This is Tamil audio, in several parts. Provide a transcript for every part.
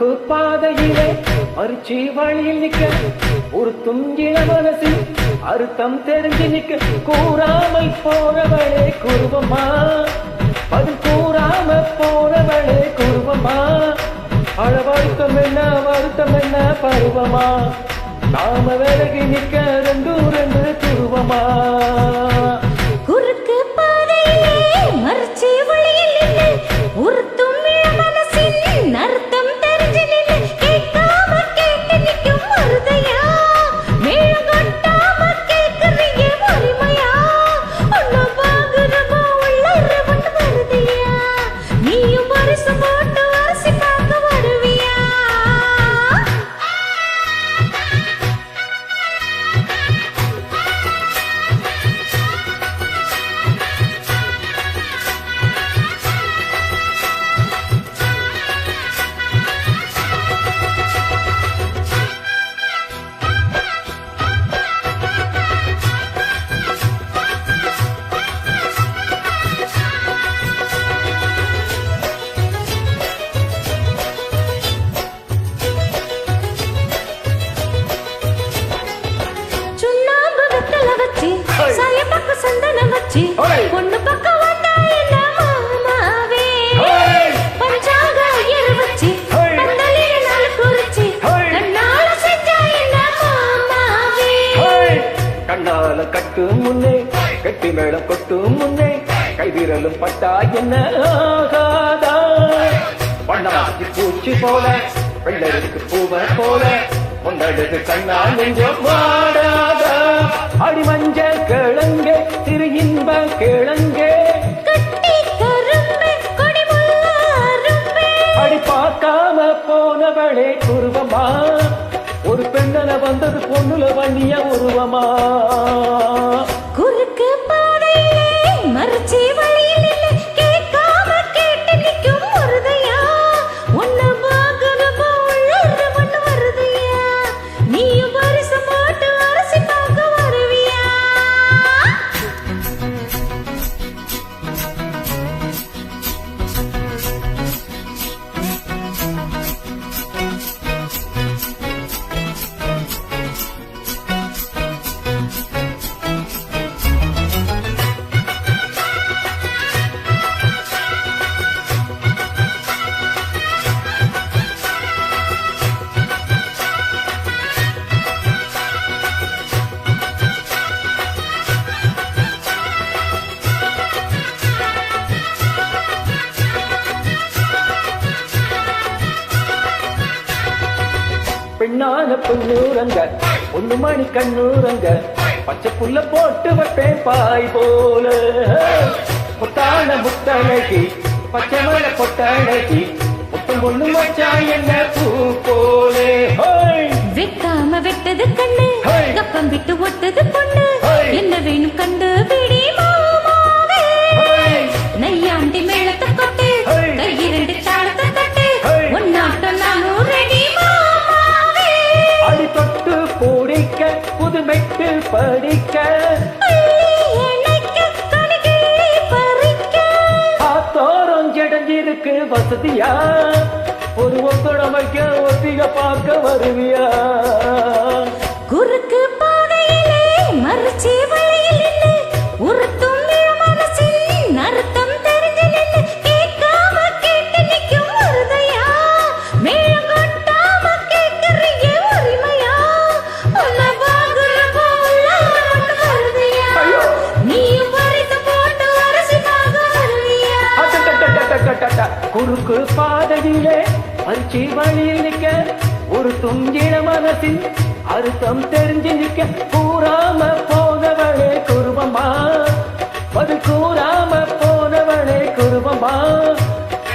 பாதையிலே மறுச்சி வழியில் நிக்க ஒரு துங்கின மனசில் அறுத்தம் தெரிஞ்சு நிக்க கூறாமல் போறவளே குருவமா பதில் கூறாம போறவளே குருவமா அழ வருத்தம் என்ன வருத்தம் என்ன பருவமா? நாம விலகி நிக்க ரெண்டு ரெண்டு துருவமா? சாய பக்கம் சந்தனம் வச்சு ஹை. பொண்ணு பக்கம் வந்தா என்ன மாமாவே. பஞ்சாங்க ஐயர் வச்சு ஹை. பந்தலில நாள் குறிச்சு. கண்ணால செஞ்சா என்ன மாமாவே ஹேய்! கண்ணால கட்டு முன்னே கட்டி மேளம் கொட்டு முன்னே கைவிரலும் பட்டா என்ன ஆகாதா பூச்சி போல வெள்ளருக்கு பூவ போல பொன்னடுக்கு கண்ணா நெஞ்சம் வாடாதா அடி மஞ்ச கிழங்கே திரு இன்ப கிழங்கே அடி பார்க்காம போனவளே குருவமா ஒரு பெண்ணன வந்தது பொண்ணுல வண்ணிய உருவமா? பெண்ணான பொண்ணூரங்க ஒண்ணு மணி கண்ணூரங்க பச்சை புல்ல போட்டு வைப்பேன் பாய் போல முத்தான முத்தழகி பச்சை மலை பொட்டழகி முத்தம் ஒண்ணு வச்சா என்ன பூ போலே! வெட்டாம வெட்டது கண்ணு. கப்பம் விட்டு ஒட்டது பொண்ணு. என்ன வேணும் கண்டு படிக்க. ஆத்தோரம் ஜடஞ்சிருக்கு வசதியா? ஒரு ஒத்துழைமைக்க ஒத்திக பார்க்க வருவியா? குறுக்கு பாதையிலே மறுச்சி குறுக்கு பாதையிலே பரிச்சி வழியில் நிற்க ஒரு துங்கின மனசின் அர்த்தம் தெரிஞ்சு நிற்க. கூறாம போனவளே குருவமா அது கூறாம போனவளே குருவமா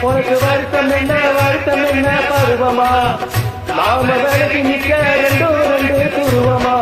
உனக்கு வருத்தம் என்ன வருத்தம் என்ன பருவமா? நாம விலகி நிற்க ரெண்டு ரெண்டு குருவமா